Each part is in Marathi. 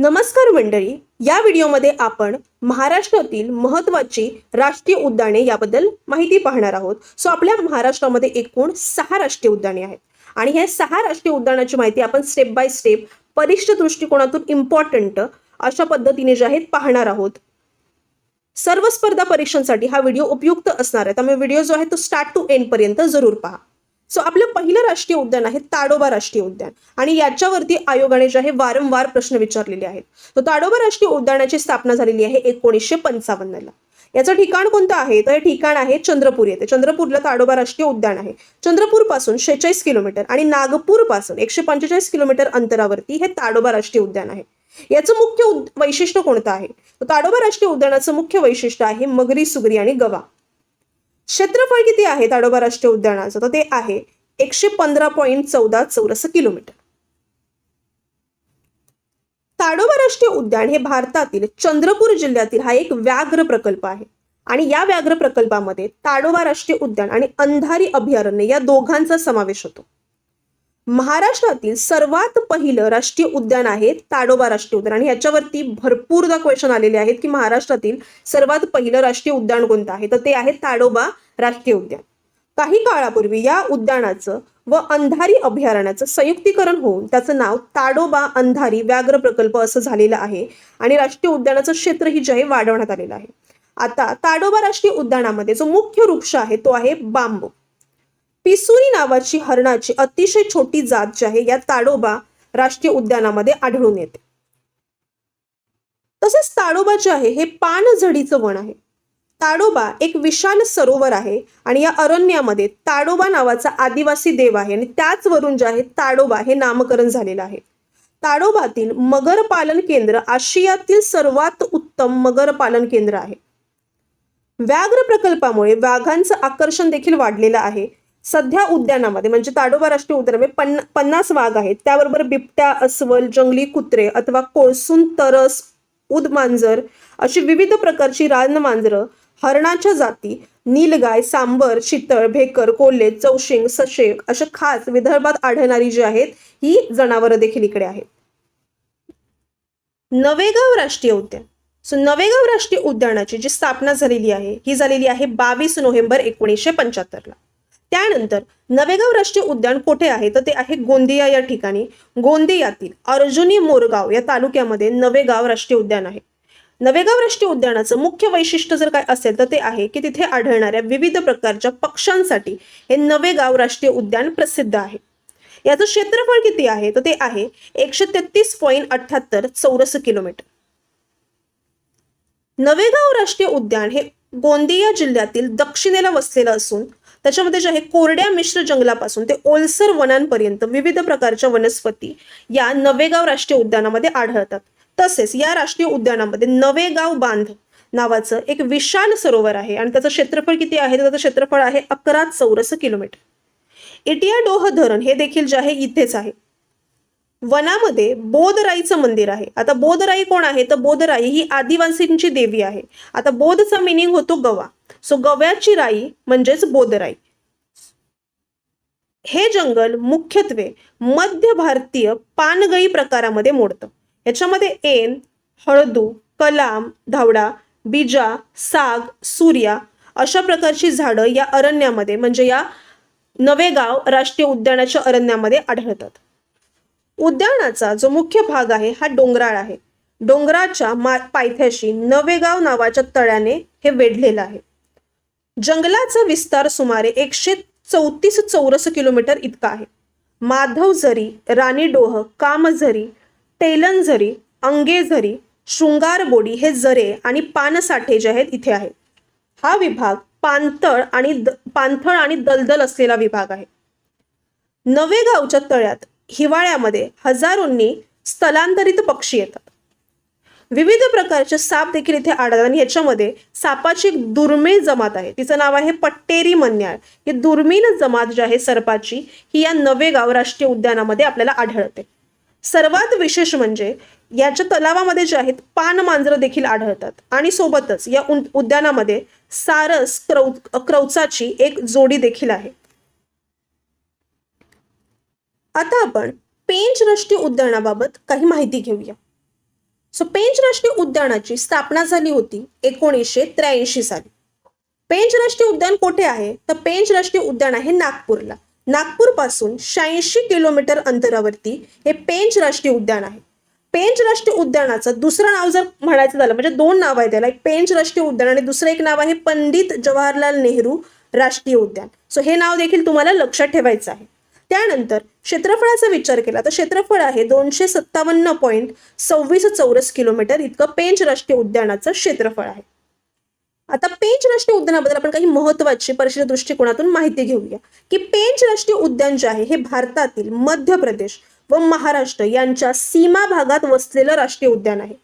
नमस्कार मंडळी या व्हिडिओमध्ये आपण महाराष्ट्रातील महत्त्वाची राष्ट्रीय उद्याने याबद्दल माहिती पाहणार आहोत. सो आपल्या महाराष्ट्रामध्ये एकूण सहा राष्ट्रीय उद्याने आहेत. आणि हे सहा राष्ट्रीय उद्यानाची माहिती आपण स्टेप बाय स्टेप परिष्ठ दृष्टिकोनातून इम्पॉर्टंट अशा पद्धतीने जे आहेत पाहणार आहोत. सर्व स्पर्धा परीक्षांसाठी हा व्हिडिओ उपयुक्त असणार आहे. त्यामुळे व्हिडिओ जो आहे तो स्टार्ट टू एंड पर्यंत जरूर पहा. सो आपलं पहिलं राष्ट्रीय उद्यान आहे ताडोबा राष्ट्रीय उद्यान. आणि याच्यावरती आयोगाने जे आहे वारंवार प्रश्न विचारलेले आहेत. तर ताडोबा राष्ट्रीय उद्यानाची स्थापना झालेली आहे एकोणीसशे पंचावन्नला. याचं ठिकाण कोणतं आहे? तर हे ठिकाण आहे चंद्रपूर येथे. चंद्रपूरला ताडोबा राष्ट्रीय उद्यान आहे. चंद्रपूरपासून शेहेचाळीस किलोमीटर आणि नागपूरपासून एकशे पंचेचाळीस किलोमीटर अंतरावरती हे ताडोबा राष्ट्रीय उद्यान आहे. याचं मुख्य उद- वैशिष्ट्य कोणतं आहे? ताडोबा राष्ट्रीय उद्यानाचं मुख्य वैशिष्ट्य आहे मगरी सुगरी आणि गवा. क्षेत्रफळ किती आहे ताडोबा राष्ट्रीय उद्यानाचं? तर ते आहे एकशे पंधरा पॉईंट चौदा चौरस किलोमीटर. ताडोबा राष्ट्रीय उद्यान हे भारतातील चंद्रपूर जिल्ह्यातील हा एक व्याघ्र प्रकल्प आहे. आणि या व्याघ्र प्रकल्पामध्ये ताडोबा राष्ट्रीय उद्यान आणि अंधारी अभयारण्य या दोघांचा समावेश होतो. महाराष्ट्रातील सर्वात पहिलं राष्ट्रीय उद्यान आहे ताडोबा राष्ट्रीय उद्यान. आणि याच्यावरती भरपूरदा क्वेश्चन आलेले आहेत की महाराष्ट्रातील सर्वात पहिलं राष्ट्रीय उद्यान कोणतं आहे? तर ते आहे ताडोबा राष्ट्रीय उद्यान. काही काळापूर्वी या उद्यानाचं व अंधारी अभयारण्याचं संयुक्तीकरण होऊन त्याचं नाव ताडोबा अंधारी व्याघ्र प्रकल्प असं झालेलं आहे. आणि राष्ट्रीय उद्यानाचं क्षेत्रही जे आहे वाढवण्यात आलेलं आहे. आता ताडोबा राष्ट्रीय उद्यानामध्ये जो मुख्य वृक्ष आहे तो आहे बांबू. पिसुरी नावाची हरणाची अतिशय छोटी जात जी आहे या ताडोबा राष्ट्रीय उद्यानामध्ये आढळून येते. तसेच ताडोबा जे आहे हे पानझडीचं वन आहे. ताडोबा एक विशाल सरोवर आहे आणि या अरण्यामध्ये ताडोबा नावाचा आदिवासी देव आहे आणि त्याचवरून जे आहे ताडोबा हे नामकरण झालेलं आहे. ताडोबातील मगर पालन केंद्र आशियातील सर्वात उत्तम मगर पालन केंद्र आहे. व्याघ्र प्रकल्पामुळे वाघांचं आकर्षण देखील वाढलेलं आहे सध्या उद्यानामध्ये म्हणजे ताडोबा राष्ट्रीय उद्यानामध्ये पन्ना पन्नास वाघ आहेत. त्याबरोबर बिबट्या अस्वल जंगली कुत्रे अथवा कोळसून तरस उद मांजर अशी विविध प्रकारची रान मांजरं हरणाच्या जाती नीलगाय सांबर चितळ भेकर कोल्हे चौशिंग सशेक अशा खास विदर्भात आढळणारी जी आहेत ही जनावरं देखील इकडे आहेत. नवेगाव राष्ट्रीय उद्यान. सो नवेगाव राष्ट्रीय उद्यानाची जी स्थापना झालेली आहे ही झालेली आहे बावीस नोव्हेंबर एकोणीसशे पंच्याहत्तरला. त्यानंतर नवेगाव राष्ट्रीय उद्यान कुठे आहे? तर ते आहे गोंदिया या ठिकाणी. गोंदियातील अर्जुनी मोरगाव या तालुक्यामध्ये नवेगाव राष्ट्रीय उद्यान आहे. नवेगाव राष्ट्रीय उद्यानाचं मुख्य वैशिष्ट्य जर काय असेल तर ते आहे की तिथे आढळणाऱ्या विविध प्रकारच्या पक्ष्यांसाठी हे नवेगाव राष्ट्रीय उद्यान प्रसिद्ध आहे. याचं क्षेत्रफळ किती आहे? तर ते आहे एकशे तेहतीस पॉईंट अठ्याहत्तर चौरस किलोमीटर. नवेगाव राष्ट्रीय उद्यान हे गोंदिया जिल्ह्यातील दक्षिणेला वसलेलं असून त्याच्यामध्ये जे आहे कोरड्या मिश्र जंगलापासून ते ओलसर वनांपर्यंत विविध प्रकारच्या वनस्पती या नवेगाव राष्ट्रीय उद्यानामध्ये आढळतात. तसेच या राष्ट्रीय उद्यानामध्ये नवेगाव बांध नावाचं एक विशाल सरोवर आहे आणि त्याचं क्षेत्रफळ किती आहे? तर त्याचं क्षेत्रफळ आहे अकरा चौरस किलोमीटर. इटिया डोह धरण हे देखील जे आहे इथेच आहे. वनामध्ये बोधराईचं मंदिर आहे. आता बोधराई कोण आहे? तर बोधराई ही आदिवासींची देवी आहे. आता बोधचा मिनिंग होतो गवा. सो गव्याची राई म्हणजेच बोधराई हे जंगल मुख्यत्वे मध्य भारतीय पानगळी प्रकारामध्ये मोडतं. याच्यामध्ये एन हळदू कलाम धावडा बीजा साग सूर्या अशा प्रकारची झाडं या अरण्यामध्ये म्हणजे या नवेगाव राष्ट्रीय उद्यानाच्या अरण्यामध्ये आढळतात. उद्यानाचा जो मुख्य भाग आहे हा डोंगराळ आहे. डोंगराच्या मा पायथ्याशी नवेगाव नावाच्या तळ्याने हे वेढलेलं आहे. जंगलाचा विस्तार सुमारे एकशे चौतीस चौरस किलोमीटर इतका आहे. माधव झरी राणीडोह कामझरी टेलनझरी अंगेझरी शृंगारबोडी हे झरे आणि पानसाठे जे आहेत इथे आहेत. हा विभाग पाणथळ आणि द पाणथळ आणि दलदल असलेला विभाग आहे. नवेगावच्या तळ्यात हिवाळ्यामध्ये हजारोंनी स्थलांतरित पक्षी येतात. विविध प्रकारचे साप देखील इथे आढळतात आणि ह्याच्यामध्ये सापाची एक दुर्मिळ जमात आहे. तिचं नाव आहे पट्टेरी मन्याळ. ही दुर्मिळ जमात जी आहे सर्पाची ही या नवेगाव राष्ट्रीय उद्यानामध्ये आपल्याला आढळते. सर्वात विशेष म्हणजे याच्या तलावामध्ये जे आहेत पान मांजरं देखील आढळतात. आणि सोबतच या उद्यानामध्ये सारस क्रौ क्रौचाची एक जोडी देखील आहे. आता आपण पेंच राष्ट्रीय उद्यानाबाबत काही माहिती घेऊया. सो पेंच राष्ट्रीय उद्यानाची स्थापना झाली होती एकोणीसशे त्र्याऐंशी साली. पेंच राष्ट्रीय उद्यान कुठे आहे? तर पेंच राष्ट्रीय उद्यान आहे नागपूरला. नागपूरपासून शहाऐंशी किलोमीटर अंतरावरती हे पेंच राष्ट्रीय उद्यान आहे. पेंच राष्ट्रीय उद्यानाचं दुसरं नाव जर म्हणायचं झालं म्हणजे दोन नाव आहे त्याला. एक पेंच राष्ट्रीय उद्यान आणि दुसरं एक नाव आहे पंडित जवाहरलाल नेहरू राष्ट्रीय उद्यान. सो हे नाव देखील तुम्हाला लक्षात ठेवायचं आहे. त्यानंतर क्षेत्रफळाचा विचार केला तर क्षेत्रफळ आहे दोनशे सत्तावन्न पॉईंट सव्वीस चौरस किलोमीटर इतकं पेंच राष्ट्रीय उद्यानाचं क्षेत्रफळ आहे. आता पेंच राष्ट्रीय उद्यानाबद्दल आपण काही महत्वाची परिषद दृष्टिकोनातून माहिती घेऊया. की पेंच राष्ट्रीय उद्यान जे आहे हे भारतातील मध्य प्रदेश व महाराष्ट्र यांच्या सीमा भागात वसलेलं राष्ट्रीय उद्यान आहे.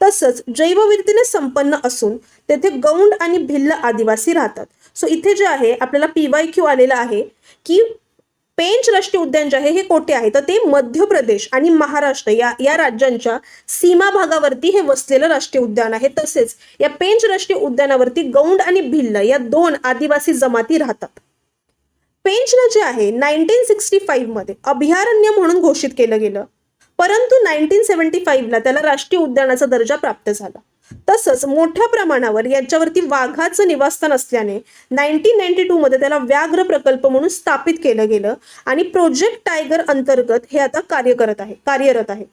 तसंच जैवविविधतेने संपन्न असून तेथे गौंड आणि भिल्ल आदिवासी राहतात. सो इथे जे आहे आपल्याला पीवाय क्यू आलेला आहे की पेंच राष्ट्रीय उद्यान जे आहे हे कोठे आहे? तर ते मध्य प्रदेश आणि महाराष्ट्र या या राज्यांच्या सीमा भागावरती हे वसलेलं राष्ट्रीय उद्यान आहे. तसेच या पेंच राष्ट्रीय उद्यानावरती गौंड आणि भिल्ल या दोन आदिवासी जमाती राहतात. पेंचला जे आहे नाईन्टीन सिक्स्टी फाईव्हमध्ये अभयारण्य म्हणून घोषित केलं गेलं. परंतु नाईन्टीन सेव्हन्टी फाईव्हला त्याला राष्ट्रीय उद्यानाचा दर्जा प्राप्त झाला. तसंच मोठ्या प्रमाणावर याच्यावरती वाघाचं निवासस्थान असल्याने नाईन्टीन नाईन्टी टू मध्ये त्याला व्याघ्र प्रकल्प म्हणून स्थापित केलं गेलं आणि प्रोजेक्ट टायगर अंतर्गत हे आता कार्य करत आहे कार्यरत आहे.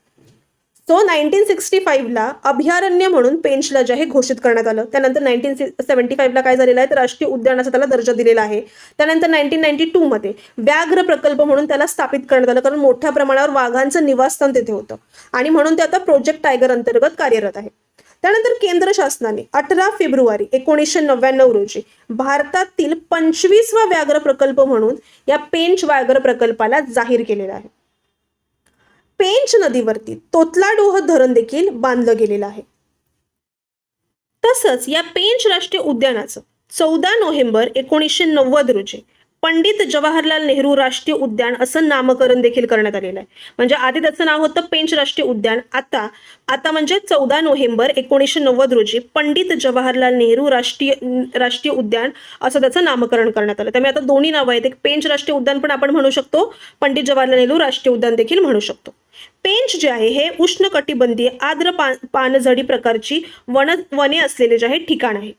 सो नाईन्टीन सिक्स्टी फाईव्हला अभयारण्य म्हणून पेंचला जे आहे घोषित करण्यात आलं. त्यानंतर नाईन्टीन सेव्हन्टी फाईव्हला काय झालेलं आहे? तर राष्ट्रीय उद्यानाचा त्याला दर्जा दिलेला आहे. त्यानंतर नाईन्टीन नाईन्टी टूमध्ये व्याघ्र प्रकल्प म्हणून त्याला स्थापित करण्यात आलं कारण मोठ्या प्रमाणावर वाघांचं निवासस्थान तेथे होतं. आणि म्हणून ते आता प्रोजेक्ट टायगर अंतर्गत कार्यरत आहे. त्यानंतर केंद्र शासनाने अठरा फेब्रुवारी एकोणीसशे नव्याण्णव रोजी भारतातील पंचवीसवा व्याघ्र प्रकल्प म्हणून या पेंच व्याघ्र प्रकल्पाला जाहीर केलेला आहे. पेंच नदीवरती तोतलाडोह धरण देखील बांधलं गेलेलं आहे. तसंच या पेंच राष्ट्रीय उद्यानाचं चौदा नोव्हेंबर एकोणीसशे नव्वद रोजी पंडित जवाहरलाल नेहरू राष्ट्रीय उद्यान असं नामकरण देखील करण्यात आलेलं आहे. म्हणजे आधी त्याचं नाव होतं पेंच राष्ट्रीय उद्यान. आता आता म्हणजे चौदा नोव्हेंबर एकोणीसशे नव्वद रोजी पंडित जवाहरलाल नेहरू राष्ट्रीय राष्ट्रीय उद्यान असं त्याचं नामकरण करण्यात आलं. त्यामुळे आता दोन्ही नावं आहेत. एक पेंच राष्ट्रीय उद्यान पण आपण म्हणू शकतो पंडित जवाहरलाल नेहरू राष्ट्रीय उद्यान देखील म्हणू शकतो. पेंच जे आहे हे उष्णकटिबंधीय आर्द्र पान पानझडी प्रकारची वन वने असलेले जे आहे ठिकाण आहे.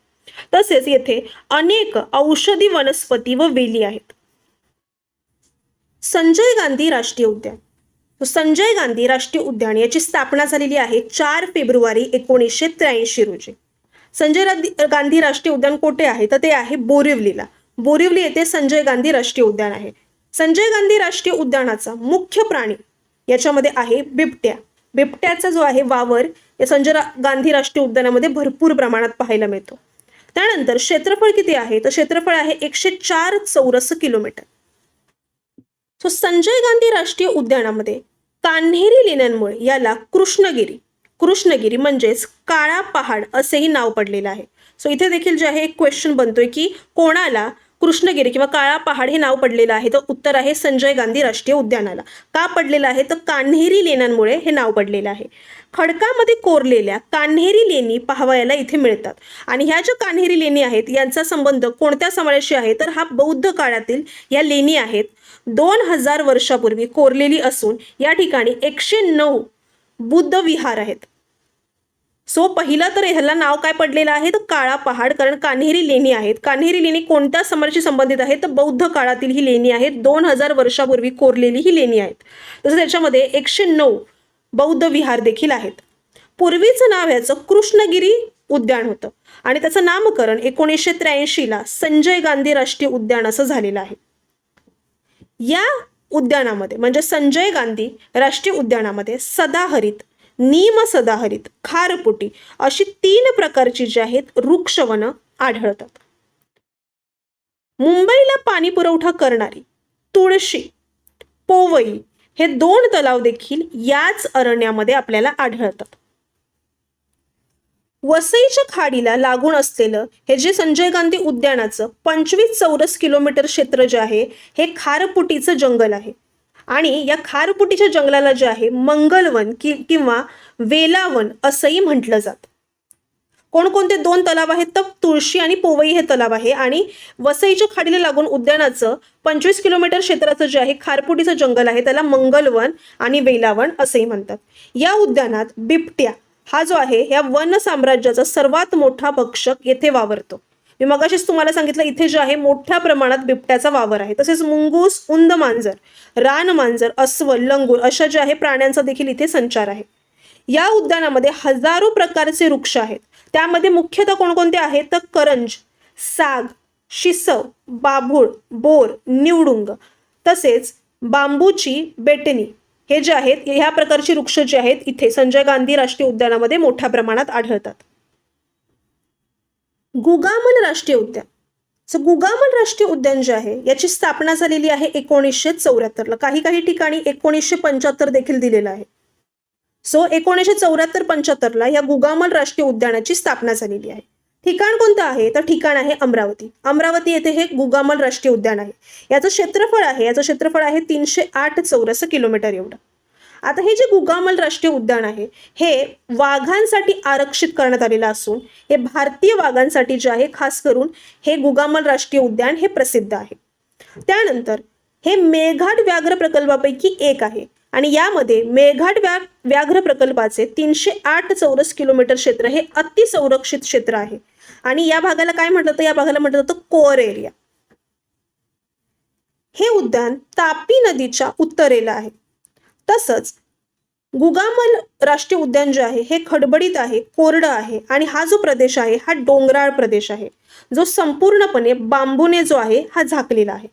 तसेच येथे अनेक औषधी वनस्पती व वेली आहेत. संजय गांधी राष्ट्रीय उद्यान. संजय गांधी राष्ट्रीय उद्यान याची स्थापना झालेली आहे चार फेब्रुवारी एकोणीसशे त्र्याऐंशी रोजी. संजय गांधी राष्ट्रीय उद्यान कोठे आहे? तर ते आहे बोरिवलीला. बोरिवली येथे संजय गांधी राष्ट्रीय उद्यान आहे. संजय गांधी राष्ट्रीय उद्यानाचा मुख्य प्राणी याच्यामध्ये आहे बिबट्या. बिबट्याचा जो आहे वावर या संजय गांधी राष्ट्रीय उद्यानामध्ये भरपूर प्रमाणात पाहायला मिळतो. त्यानंतर क्षेत्रफळ किती आहे? तर क्षेत्रफळ आहे एकशे चार चौरस किलोमीटर. सो संजय गांधी राष्ट्रीय उद्यानामध्ये कान्हेरी लेण्यांमुळे याला कृष्णगिरी. कृष्णगिरी म्हणजेच काळा पहाड असेही नाव पडलेलं आहे. सो इथे देखील जे आहे एक क्वेश्चन बनतोय की कोणाला कृष्णगिरी किंवा काळा पहाड हे नाव पडलेलं आहे. तर उत्तर आहे संजय गांधी राष्ट्रीय उद्यानाला. का पडलेलं आहे? तर कान्हेरी लेण्यांमुळे हे नाव पडलेलं आहे. खडकामध्ये कोरलेल्या कान्हेरी लेणी पाहावयाला इथे मिळतात. आणि ह्या ज्या कान्हेरी लेणी आहेत यांचा संबंध कोणत्या समाजाशी आहे? तर हा बौद्ध काळातील या लेणी आहेत. दोन हजार वर्षापूर्वी कोरलेली असून या ठिकाणी एकशे नऊ बुद्ध विहार आहेत. सो पहिलं तर ह्याला नाव काय पडलेलं आहे? तर काळा पहाड कारण कान्हेरी लेणी आहेत. कान्हेरी लेणी कोणत्या समरशी संबंधित आहेत तर बौद्ध काळातील ही लेणी आहेत. दोन हजार वर्षापूर्वी कोरलेली ही लेणी आहेत. तसं त्याच्यामध्ये एकशे नऊ बौद्ध विहार देखील आहेत. पूर्वीचं नाव ह्याचं कृष्णगिरी उद्यान होतं. आणि त्याचं नामकरण एकोणीसशे त्र्याऐंशीला संजय गांधी राष्ट्रीय उद्यान असं झालेलं आहे. या उद्यानामध्ये म्हणजे संजय गांधी राष्ट्रीय उद्यानामध्ये सदाहरित नीम सदाहरित खारपुटी अशी तीन प्रकारची जी आहेत वृक्षवनं आढळतात. मुंबईला पाणी पुरवठा करणारी तुळशी पोवई हे दोन तलाव देखील याच अरण्यामध्ये आपल्याला आढळतात. वसईच्या खाडीला लागून असलेलं हे जे संजय गांधी उद्यानाचं पंचवीस चौरस किलोमीटर क्षेत्र जे आहे हे खारपुटीचं जंगल आहे. आणि या खारपुटीच्या जंगलाला जे आहे मंगलवन कि किंवा वेलावन असंही म्हटलं जातं. कोणकोणते दोन तलाव आहेत? तर तुळशी आणि पोवई हे तलाव आहे आणि वसईच्या खाडीला लागून उद्यानाचं पंचवीस किलोमीटर क्षेत्राचं जे आहे खारपुटीचं जंगल आहे त्याला मंगलवन आणि वेलावन असंही म्हणतात. या उद्यानात बिबट्या हा जो आहे या वन साम्राज्याचा सर्वात मोठा भक्षक येथे वावरतो. मी मगाशीच तुम्हाला सांगितलं इथे जे आहे मोठ्या प्रमाणात बिबट्याचा वावर आहे. तसेच मुंगूस उंद मांजर रान मांजर अस्वल लंगूर अशा जे आहे प्राण्यांचा देखील इथे संचार आहे. या उद्यानामध्ये हजारो प्रकारचे वृक्ष आहेत. त्यामध्ये मुख्यतः कोणकोणते आहेत? तर करंज साग शिसव बाभूळ बोर निवडुंग तसेच बांबूची बेटणी. हे जे आहेत ह्या प्रकारची वृक्ष जे आहेत इथे संजय गांधी राष्ट्रीय उद्यानामध्ये मोठ्या प्रमाणात आढळतात. गुगामल राष्ट्रीय उद्यान. सो गुगामल राष्ट्रीय उद्यान जे आहे याची स्थापना झालेली आहे एकोणीसशे चौऱ्याहत्तरला. काही काही ठिकाणी एकोणीसशे पंच्याहत्तर देखील दिलेलं आहे. सो एकोणीसशे चौऱ्याहत्तर पंच्याहत्तरला या गुगामल राष्ट्रीय उद्यानाची स्थापना झालेली आहे. ठिकाण कोणतं आहे? तर ठिकाण आहे अमरावती. अमरावती येथे हे गुगामल राष्ट्रीय उद्यान आहे. याचं क्षेत्रफळ आहे याचं क्षेत्रफळ आहे तीनशे आठ चौरस किलोमीटर एवढं. आता हे जे गुगामल राष्ट्रीय उद्यान आहे हे वाघांसाठी आरक्षित करण्यात आलेलं असून हे भारतीय वाघांसाठी जे आहे खास करून हे गुगामल राष्ट्रीय उद्यान हे प्रसिद्ध आहे. त्यानंतर हे मेघाट व्याघ्र प्रकल्पापैकी एक आहे आणि यामध्ये मेघाट व्या व्याघ्र प्रकल्पाचे तीनशे आठ चौरस किलोमीटर क्षेत्र हे अतिसंरक्षित क्षेत्र आहे. आणि या भागाला काय म्हटलं तर या भागाला म्हटलं जातं कोअर एरिया. हे उद्यान तापी नदीच्या उत्तरेला आहे. तसंच गुगामल राष्ट्रीय उद्यान जे आहे हे खडबडीत आहे कोरडं आहे आणि हा जो प्रदेश आहे हा डोंगराळ प्रदेश आहे. जो संपूर्णपणे बांबूने जो आहे हा झाकलेला आहे.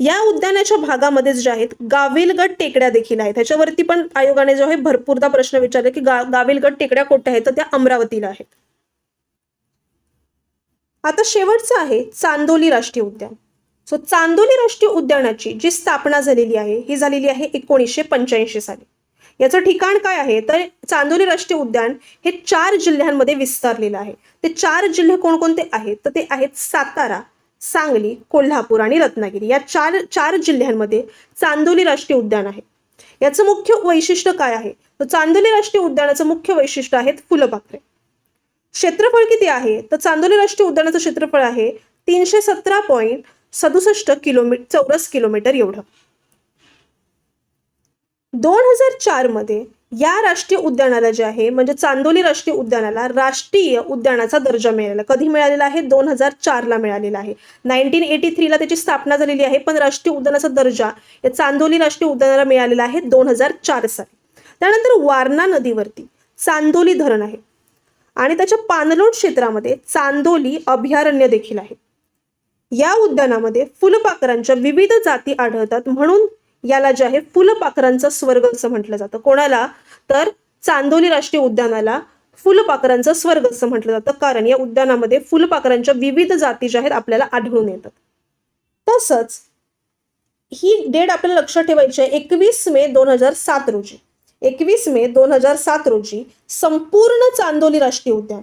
या उद्यानाच्या भागामध्ये जे आहेत गाविलगड टेकड्या देखील आहेत. त्याच्यावरती पण आयोगाने जो आहे भरपूरदा प्रश्न विचारले की गा गाविलगड टेकड्या कोणत्या आहेत तर त्या अमरावतीला आहेत. आता शेवटचं आहे चांदोली राष्ट्रीय उद्यान. सो चांदोली राष्ट्रीय उद्यानाची जी स्थापना झालेली आहे ही झालेली आहे एकोणीसशे पंच्याऐंशी साली. याचं ठिकाण काय आहे? तर चांदोली राष्ट्रीय उद्यान हे चार जिल्ह्यांमध्ये विस्तारलेलं आहे. ते चार जिल्हे कोणकोणते आहेत? तर ते आहेत सातारा सांगली कोल्हापूर आणि रत्नागिरी. या चार चार जिल्ह्यांमध्ये चांदोली राष्ट्रीय उद्यान आहे. याचं मुख्य वैशिष्ट्य काय आहे? तर चांदोली राष्ट्रीय उद्यानाचं मुख्य वैशिष्ट्य आहेत फुलपाखरे. क्षेत्रफळ किती आहे? तर चांदोली राष्ट्रीय उद्यानाचं क्षेत्रफळ आहे तीनशे सतरा पॉईंट सदुसष्ट किलोमीटर चौरस किलोमीटर एवढं. दोन हजार चारमध्ये या राष्ट्रीय उद्यानाला जे आहे म्हणजे चांदोली राष्ट्रीय उद्यानाला राष्ट्रीय उद्यानाचा दर्जा मिळालेला. कधी मिळालेला आहे? दोन हजार चारला मिळालेला आहे. नाईन्टीन एटी थ्रीला त्याची स्थापना झालेली आहे पण राष्ट्रीय उद्यानाचा दर्जा या चांदोली राष्ट्रीय उद्यानाला मिळालेला आहे दोन हजार चार साली. त्यानंतर वारणा नदीवरती चांदोली धरण आहे. आणि त्याच्या पाणलोट क्षेत्रामध्ये चांदोली अभयारण्य देखील आहे. या उद्यानामध्ये फुलपाखरांच्या विविध जाती आढळतात म्हणून याला जे आहे फुलपाखरांचा स्वर्ग असं म्हटलं जातं. कोणाला? तर चांदोली राष्ट्रीय उद्यानाला फुलपाखरांचा स्वर्ग असं म्हटलं जातं. कारण या उद्यानामध्ये फुलपाखरांच्या विविध जाती ज्या आहेत आपल्याला आढळून येतात. तसंच ही डेट आपल्याला लक्षात ठेवायची आहे एकवीस मे दोन हजार सात रोजी. एकवीस मे दोन हजार सात रोजी संपूर्ण चांदोली राष्ट्रीय उद्यान.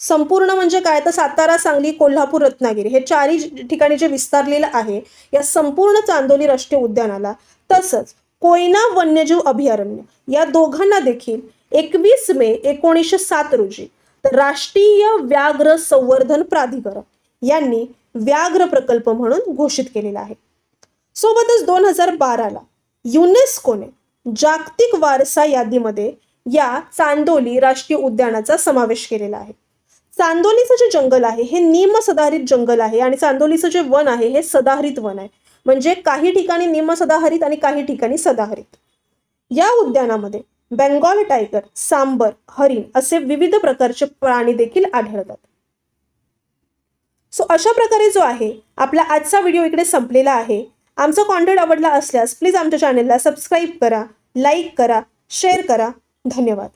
संपूर्ण म्हणजे काय? तर सातारा सांगली कोल्हापूर रत्नागिरी हे चारही ठिकाणी जे विस्तारलेलं आहे या संपूर्ण चांदोली राष्ट्रीय उद्यानाला. तसंच कोयना वन्यजीव अभयारण्य या दोघांना देखील एकवीस मे एकोणीसशे सात रोजी राष्ट्रीय व्याघ्र संवर्धन प्राधिकरण यांनी व्याघ्र प्रकल्प म्हणून घोषित केलेला आहे. सोबतच दोन हजार बाराला युनेस्कोने जागतिक वारसा यादीमध्ये या चांदोली राष्ट्रीय उद्यानाचा समावेश केलेला आहे. चांदोलीचं जे जंगल आहे हे निमसदाहरित जंगल आहे आणि चांदोलीचं जे वन आहे हे सदाहरित वन आहे. म्हणजे काही ठिकाणी निमसदाहरित आणि काही ठिकाणी सदाहरित. या उद्यानामध्ये बेंगॉल टायगर सांबर हरिण असे विविध प्रकारचे प्राणी देखील आढळतात. सो अशा प्रकारे जो आहे आपला आजचा व्हिडिओ इकडे संपलेला आहे. आमचा कॉन्टेंट आवडला असल्यास प्लीज आमच्या चॅनेलला सबस्क्राईब करा लाईक करा शेअर करा. धन्यवाद.